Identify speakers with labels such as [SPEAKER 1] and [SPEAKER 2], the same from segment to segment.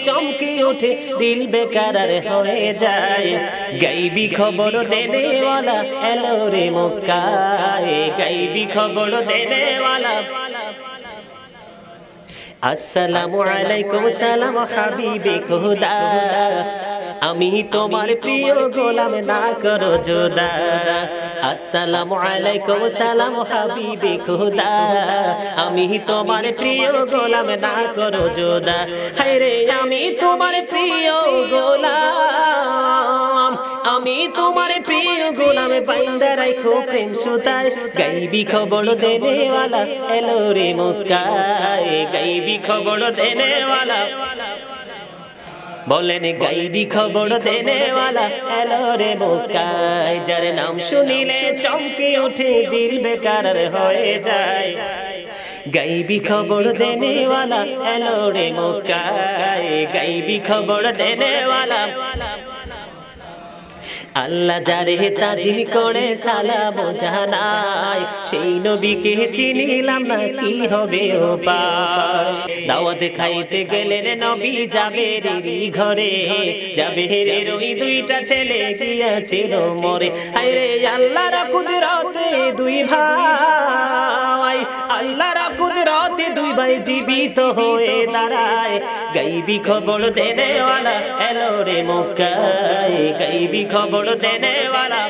[SPEAKER 1] চমকে ওঠে, দিল বেকার হয়ে যায়। গাইবি খবর দেনেওয়ালা, এলো রে মক্কায়। গাইবি খবর দেনেওয়ালা। আসসালামু আলাইকুম, সালাম হাবিবে খোদা। আমি তোমার প্রিয় গোলাম না করো জোদা। আসসালামু আলাইকুম সালাম হাবিবে খোদা। আমি তোমার প্রিয় গোলাম না করো জোদা। হায়রে আমি তোমার প্রিয় গোলাম। আমি তোমার প্রিয় গোলামে বাইন্দা রাখো প্রেম সুতায়। গাইবি খবর দেনেওয়ালা এলো রে মক্কায়। গাইবি খবর দেনেওয়ালা। বলেন গাইবি খবর দেনেওয়ালা, এলো রে মক্কায় যার নাম শুনিলে চমকে ওঠে দিল বেকার হয়ে যায়। গাইবি খবর দেনেওয়ালা, এলো রে মক্কায় গাইবি খবর দেনেওয়ালা আল্লাহ যারে তাজিম করে সালাম জানাই সেই নবীকে চিনিলাম না কি হবে ও পায়? দাওয়াত খাইতে রে নবী যাবে রে ঘরে। যাবে রে রই দুইটা ছেলে গিয়াছিল মরে। আরে আল্লাহর কুদরতে দুই ভাই ভাই জীবিত হয়ে দাঁড়ায়। গাইবি খবর দেনেওয়ালা, এলো রে মক্কায়। গাইবি খবর দেনেওয়ালা।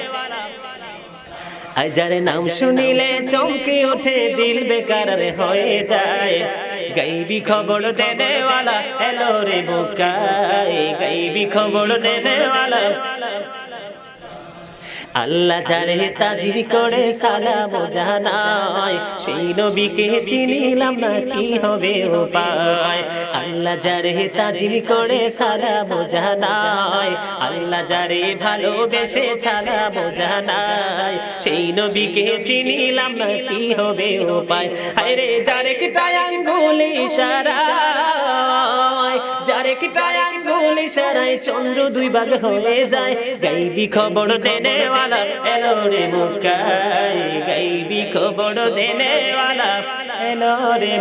[SPEAKER 1] যার নাম শুনিলে চমকে ওঠে দিল বেকার হয়ে যায়। গাইবি খবর দেনেওয়ালা, এলো রে মক্কায়। গাইবি খবর দেনেওয়ালা। আল্লাহ যারে তাজিম করে সালাম জানাই সেই নবীকে চিনিলাম না কি হবে উপায়। আল্লাহ যারে তাজিম করে সালাম জানাই আল্লাহ যারে ভালোবেসে সালাম জানাই সেই নবীকে চিনিলাম না কি হবে উপায়। আরে যারে কিটায় আঙ্গুল ইশারায় কিটায় আঙ্গুল ইশারায় চন্দ্র দুই ভাগ হয়ে যায়। গাইবি খবর দেনেওয়ালা, এলো রে মুকাই গাইবি খবর এলো রে